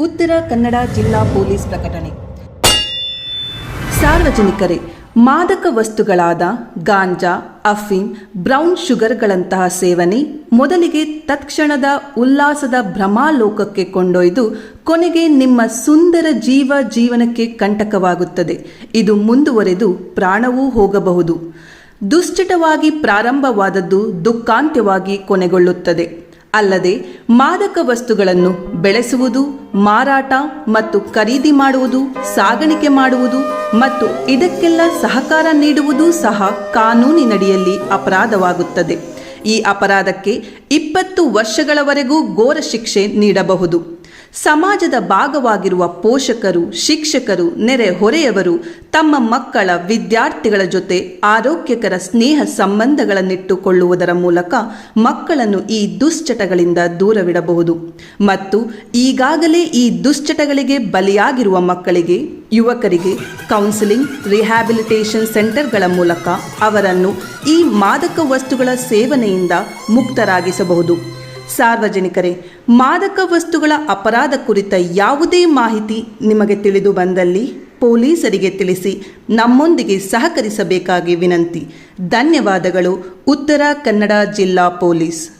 ಉತ್ತರ ಕನ್ನಡ ಜಿಲ್ಲಾ ಪೊಲೀಸ್ ಪ್ರಕಟಣೆ. ಸಾರ್ವಜನಿಕರೇ, ಮಾದಕ ವಸ್ತುಗಳಾದ ಗಾಂಜಾ ಅಫೀಮ್ ಬ್ರೌನ್ ಶುಗರ್ಗಳಂತಹ ಸೇವನೆ ಮೊದಲಿಗೆ ತತ್ಕ್ಷಣದ ಉಲ್ಲಾಸದ ಭ್ರಮಾಲೋಕಕ್ಕೆ ಕೊಂಡೊಯ್ದು ಕೊನೆಗೆ ನಿಮ್ಮ ಸುಂದರ ಜೀವ ಜೀವನಕ್ಕೆ ಕಂಟಕವಾಗುತ್ತದೆ. ಇದು ಮುಂದುವರೆದು ಪ್ರಾಣವೂ ಹೋಗಬಹುದು. ದುಶ್ಚಟವಾಗಿ ಪ್ರಾರಂಭವಾದದ್ದು ದುಃಖಾಂತ್ಯವಾಗಿ ಕೊನೆಗೊಳ್ಳುತ್ತದೆ. ಅಲ್ಲದೆ ಮಾದಕ ವಸ್ತುಗಳನ್ನು ಬೆಳೆಸುವುದು, ಮಾರಾಟ ಮತ್ತು ಖರೀದಿ ಮಾಡುವುದು, ಸಾಗಾಣಿಕೆ ಮಾಡುವುದು ಮತ್ತು ಇದಕ್ಕೆಲ್ಲ ಸಹಕಾರ ನೀಡುವುದು ಸಹ ಕಾನೂನಿನಡಿಯಲ್ಲಿ ಅಪರಾಧವಾಗುತ್ತದೆ. ಈ ಅಪರಾಧಕ್ಕೆ ಇಪ್ಪತ್ತು ವರ್ಷಗಳವರೆಗೂ ಘೋರ ಶಿಕ್ಷೆ ನೀಡಬಹುದು. ಸಮಾಜದ ಭಾಗವಾಗಿರುವ ಪೋಷಕರು, ಶಿಕ್ಷಕರು ನೆರೆಹೊರೆಯವರು ತಮ್ಮ ಮಕ್ಕಳ ವಿದ್ಯಾರ್ಥಿಗಳ ಜೊತೆ ಆರೋಗ್ಯಕರ ಸ್ನೇಹ ಸಂಬಂಧಗಳನ್ನಿಟ್ಟುಕೊಳ್ಳುವುದರ ಮೂಲಕ ಮಕ್ಕಳನ್ನು ಈ ದುಶ್ಚಟಗಳಿಂದ ದೂರವಿಡಬಹುದು. ಮತ್ತು ಈಗಾಗಲೇ ಈ ದುಶ್ಚಟಗಳಿಗೆ ಬಲಿಯಾಗಿರುವ ಮಕ್ಕಳಿಗೆ, ಯುವಕರಿಗೆ ಕೌನ್ಸಿಲಿಂಗ್ ರಿಹ್ಯಾಬಿಲಿಟೇಷನ್ ಸೆಂಟರ್ಗಳ ಮೂಲಕ ಅವರನ್ನು ಈ ಮಾದಕ ವಸ್ತುಗಳ ಸೇವನೆಯಿಂದ ಮುಕ್ತರಾಗಿಸಬಹುದು. ಸಾರ್ವಜನಿಕರೇ, ಮಾದಕ ವಸ್ತುಗಳ ಅಪರಾಧ ಕುರಿತ ಯಾವುದೇ ಮಾಹಿತಿ ನಿಮಗೆ ತಿಳಿದು ಬಂದಲ್ಲಿ ಪೊಲೀಸರಿಗೆ ತಿಳಿಸಿ ನಮ್ಮೊಂದಿಗೆ ಸಹಕರಿಸಬೇಕಾಗಿ ವಿನಂತಿ. ಧನ್ಯವಾದಗಳು. ಉತ್ತರ ಕನ್ನಡ ಜಿಲ್ಲಾ ಪೊಲೀಸ್.